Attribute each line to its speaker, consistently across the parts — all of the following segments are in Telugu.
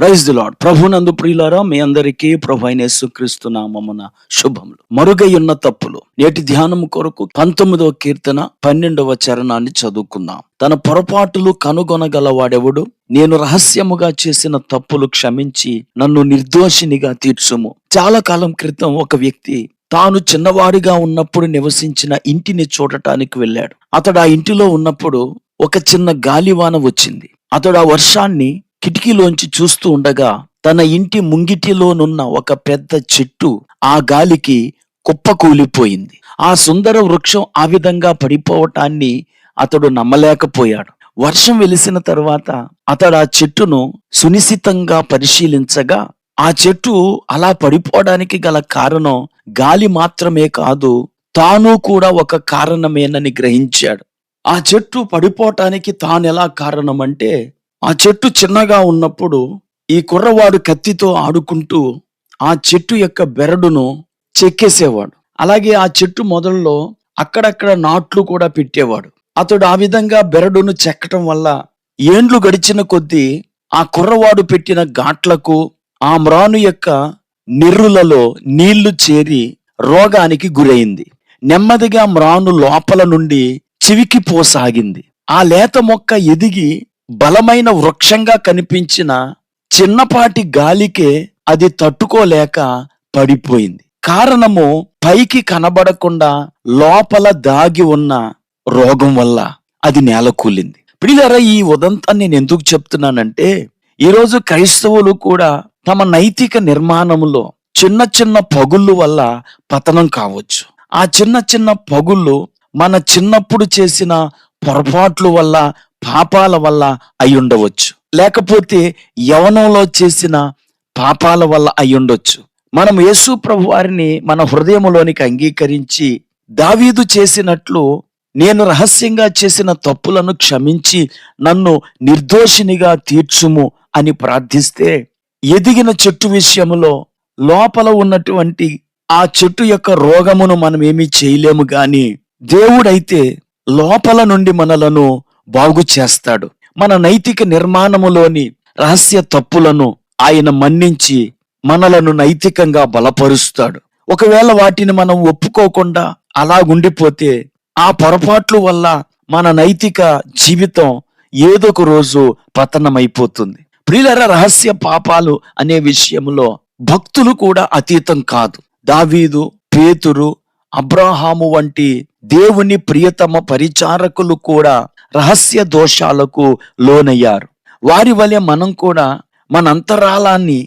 Speaker 1: ప్రైజ్ ది లాడ్ ప్రభునందు ప్రియులారా మీ అందరికీ ప్రభు అయిన యేసుక్రీస్తు నామమున శుభములు. మరుగై ఉన్న తప్పులు. నేటి ధ్యానం కొరకు పంతొమ్మిదవ కీర్తన పన్నెండవ చరణాన్ని చదువుకుందాం. తన పొరపాటులు కనుగొనగలవాడెవడు? నేను రహస్యముగా చేసిన తప్పులు క్షమించి నన్ను నిర్దోషినిగా తీర్చుము. చాలా కాలం క్రితం ఒక వ్యక్తి తాను చిన్నవాడిగా ఉన్నప్పుడు నివసించిన ఇంటిని చూడటానికి వెళ్ళాడు. అతడు ఆ ఇంటిలో ఉన్నప్పుడు ఒక చిన్న గాలివాన వచ్చింది. అతడు ఆ వర్షాన్ని కిటికీలోంచి చూస్తూ ఉండగా తన ఇంటి ముంగిటిలోనున్న ఒక పెద్ద చెట్టు ఆ గాలికి కుప్పకూలిపోయింది. ఆ సుందర వృక్షం ఆ విధంగా పడిపోవటాన్ని అతడు నమ్మలేకపోయాడు. వర్షం వెలిసిన తర్వాత అతడు ఆ చెట్టును సునిశితంగా పరిశీలించగా ఆ చెట్టు అలా పడిపోవడానికి గల కారణం గాలి మాత్రమే కాదు తాను కూడా ఒక కారణమేనని గ్రహించాడు. ఆ చెట్టు పడిపోవటానికి తానెలా కారణం అంటే ఆ చెట్టు చిన్నగా ఉన్నప్పుడు ఈ కుర్రవాడు కత్తితో ఆడుకుంటూ ఆ చెట్టు యొక్క బెరడును చెక్కేసేవాడు. అలాగే ఆ చెట్టు మొదల్లో అక్కడక్కడ నాట్లు కూడా పెట్టేవాడు. అతడు ఆ విధంగా బెరడును చెక్కటం వల్ల ఏండ్లు గడిచిన కొద్దీ ఆ కుర్రవాడు పెట్టిన ఘాట్లకు ఆ మ్రాను యొక్క నిర్రులలో నీళ్ళు చేరి రోగానికి గురైంది. నెమ్మదిగా మ్రాను లోపల నుండి చివికిపోసాగింది. ఆ లేత మొక్క ఎదిగి బలమైన వృక్షంగా కనిపించిన చిన్నపాటి గాలికే అది తట్టుకోలేక పడిపోయింది. కారణము పైకి కనబడకుండా లోపల దాగి ఉన్న రోగం వల్ల అది నేల కూలింది ఈ ఉదంతాన్ని నేను ఎందుకు చెప్తున్నానంటే ఈరోజు క్రైస్తవులు కూడా తమ నైతిక నిర్మాణంలో చిన్న చిన్న పగుళ్ళు వల్ల పతనం కావచ్చు. ఆ చిన్న చిన్న పగుళ్ళు మన చిన్నప్పుడు చేసిన పొరపాట్లు వల్ల పాపాల వల్ల అయి ఉండవచ్చు. లేకపోతే యవనంలో చేసిన పాపాల వల్ల అయి ఉండొచ్చు. మనం యేసు ప్రభు వారిని మన హృదయంలోనికి అంగీకరించి దావీదు చేసినట్లు నేను రహస్యంగా చేసిన తప్పులను క్షమించి నన్ను నిర్దోషినిగా తీర్చుము అని ప్రార్థిస్తే ఎదిగిన చెట్టు విషయంలో లోపల ఉన్నటువంటి ఆ చెట్టు యొక్క రోగమును మనం ఏమీ చేయలేము గాని దేవుడైతే లోపల నుండి మనలను బాగు చేస్తాడు. మన నైతిక నిర్మాణములోని రహస్య తప్పులను ఆయన మన్నించి మనలను నైతికంగా బలపరుస్తాడు. ఒకవేళ వాటిని మనం ఒప్పుకోకుండా అలా ఉండిపోతే ఆ పొరపాట్ల వల్ల మన నైతిక జీవితం ఏదో ఒక రోజు పతనమైపోతుంది. ప్రియులర రహస్య పాపాలు అనే విషయంలో భక్తులు కూడా అతీతం కాదు. దావీదు పేతురు అబ్రాహాము వంటి దేవుని ప్రియతమ పరిచారకులు కూడా రహస్య దోషాలకు లోనయ్యారు. వారి వలె మనం కూడా మన అంతరాలాన్ని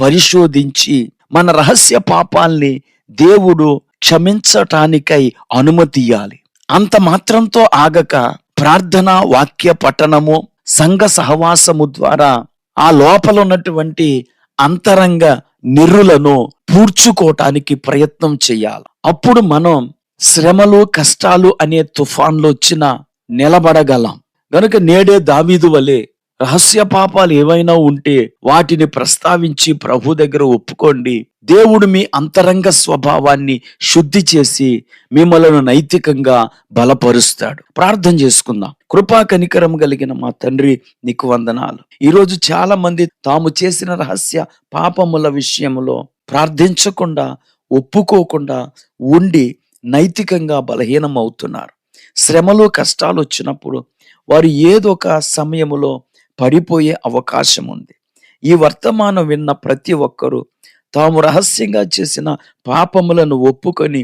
Speaker 1: పరిశోధించి మన రహస్య పాపాల్ని దేవుడు క్షమించటానికై అనుమతి ఇయ్యాలి. అంత మాత్రంతో ఆగక ప్రార్థన వాక్య పఠనము సంఘ సహవాసము ద్వారా ఆ లోపల ఉన్నటువంటి అంతరంగ నిర్రులను పూడ్చుకోవటానికి ప్రయత్నం చేయాలి. అప్పుడు మనం శ్రమలు కష్టాలు అనే తుఫాన్లు వచ్చిన నిలబడగలం. గనుక నేడే దావీదు వలె రహస్య పాపాలు ఏవైనా ఉంటే వాటిని ప్రస్తావించి ప్రభు దగ్గర ఒప్పుకోండి. దేవుడు మీ అంతరంగ స్వభావాన్ని శుద్ధి చేసి మిమ్మలను నైతికంగా బలపరుస్తాడు. ప్రార్థన చేసుకుందాం. కృపా కనికరం కలిగిన మా తండ్రి నీకు వందనాలు. ఈరోజు చాలా మంది తాము చేసిన రహస్య పాపముల విషయంలో ప్రార్థించకుండా ఒప్పుకోకుండా ఉండి నైతికంగా బలహీనం అవుతున్నారు శ్రమలు కష్టాలు వచ్చినప్పుడు వారు ఏదో ఒక సమయంలో పడిపోయే అవకాశం ఉంది. ఈ వర్తమానం విన్న ప్రతి ఒక్కరూ తాము రహస్యంగా చేసిన పాపములను ఒప్పుకొని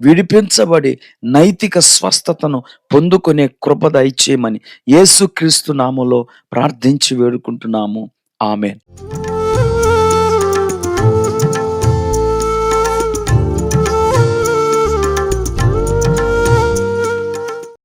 Speaker 1: విడిపించబడి నైతిక స్వస్థతను పొందుకునే కృప దయచేయమని యేసుక్రీస్తు నామలో ప్రార్థించి వేడుకుంటున్నాము. ఆమెన్.